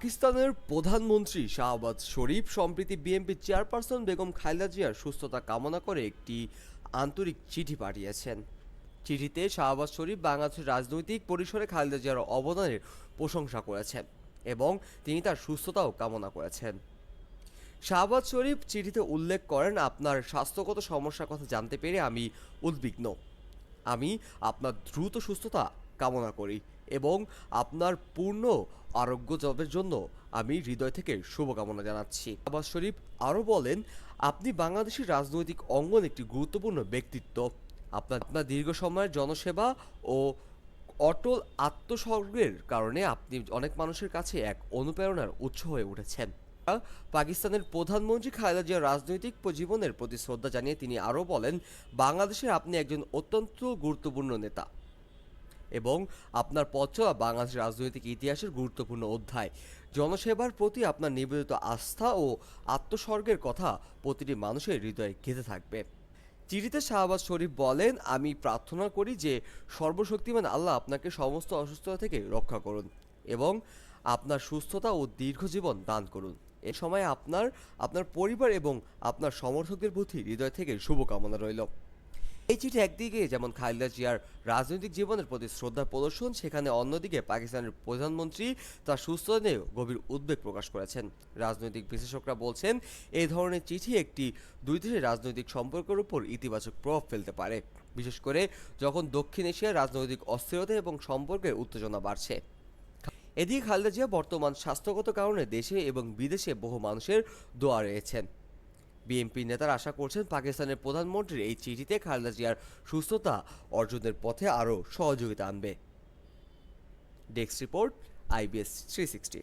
পাকিস্তানের প্রধানমন্ত্রী শাহবাজ শরীফ, সম্প্রতি বিএনপি চেয়ারপারসন বেগম খালেদা জিয়ার সুস্থতা কামনা করে একটি আন্তরিক চিঠি পাঠিয়েছেন। চিঠিতে শাহবাজ শরীফ বাংলাদেশের রাজনৈতিক পরিসরে খালেদা জিয়ার অবদানের প্রশংসা করেছেন এবং তিনি তার সুস্থতাও কামনা করেছেন। শাহবাজ শরীফ চিঠিতে উল্লেখ করেন, আপনার স্বাস্থ্যগত সমস্যার কথা জানতে পেরে আমি উদ্বিগ্ন। আমি আপনার দ্রুত সুস্থতা কামনা করি এবং আপনার পূর্ণ আরোগ্য জবের জন্য আমি হৃদয় থেকে শুভকামনা জানাচ্ছি। আবাস শরীফ আরও বলেন, আপনি বাংলাদেশের রাজনৈতিক অঙ্গন একটি গুরুত্বপূর্ণ ব্যক্তিত্ব। আপনার আপনার দীর্ঘ সময়ের জনসেবা ও অটল আত্মসর্গের কারণে আপনি অনেক মানুষের কাছে এক অনুপ্রেরণার উৎস হয়ে উঠেছেন। পাকিস্তানের প্রধানমন্ত্রী খালেদা জিয়ার রাজনৈতিক জীবনের প্রতি শ্রদ্ধা জানিয়ে তিনি আরও বলেন, বাংলাদেশের আপনি একজন অত্যন্ত গুরুত্বপূর্ণ নেতা। এবং আপনার পথ চলা বাংলাদেশের রাজনৈতিক ইতিহাসের গুরুত্বপূর্ণ অধ্যায়। জনসেবার প্রতি আপনার নিবেদিত আস্থা ও আত্মস্বর্গের কথা প্রতিটি মানুষের হৃদয়ে গেঁথে থাকবে। চিঠিতে শাহবাজ শরীফ বলেন, আমি প্রার্থনা করি যে সর্বশক্তিমান আল্লাহ আপনাকে সমস্ত অসুস্থতা থেকে রক্ষা করুন এবং আপনার সুস্থতা ও দীর্ঘ জীবন দান করুন। এ সময় আপনার আপনার পরিবার এবং আপনার সমর্থকদের প্রতি হৃদয় থেকে শুভকামনা রইল। এই চিঠি একদিকে, যেমন খালেদা জিয়ার রাজনৈতিক জীবনের প্রতি শ্রদ্ধা প্রদর্শন, সেখানে অন্যদিকে পাকিস্তানের প্রধানমন্ত্রী তার সুস্থতা নিয়ে গভীর উদ্বেগ প্রকাশ করেছেন। রাজনৈতিক বিশেষজ্ঞরা বলছেন এই ধরনের চিঠি একটি দুই দেশের রাজনৈতিক সম্পর্কের উপর ইতিবাচক প্রভাব ফেলতে পারে। বিশেষ করে যখন দক্ষিণ এশিয়ার রাজনৈতিক অস্থিরতা এবং সম্পর্কের উত্তেজনা বাড়ছে। এদিকে খালেদা জিয়া বর্তমান স্বাস্থ্যগত কারণে দেশে এবং বিদেশে বহু মানুষের দোয়া রয়েছেন। বিএনপি নেতারা আশা করছেন পাকিস্তানের প্রধানমন্ত্রীর এই চিঠিতে খালেদা জিয়ার সুস্থতা অর্জনের পথে আরও সহযোগিতা আনবে। Desk report, IBS three sixty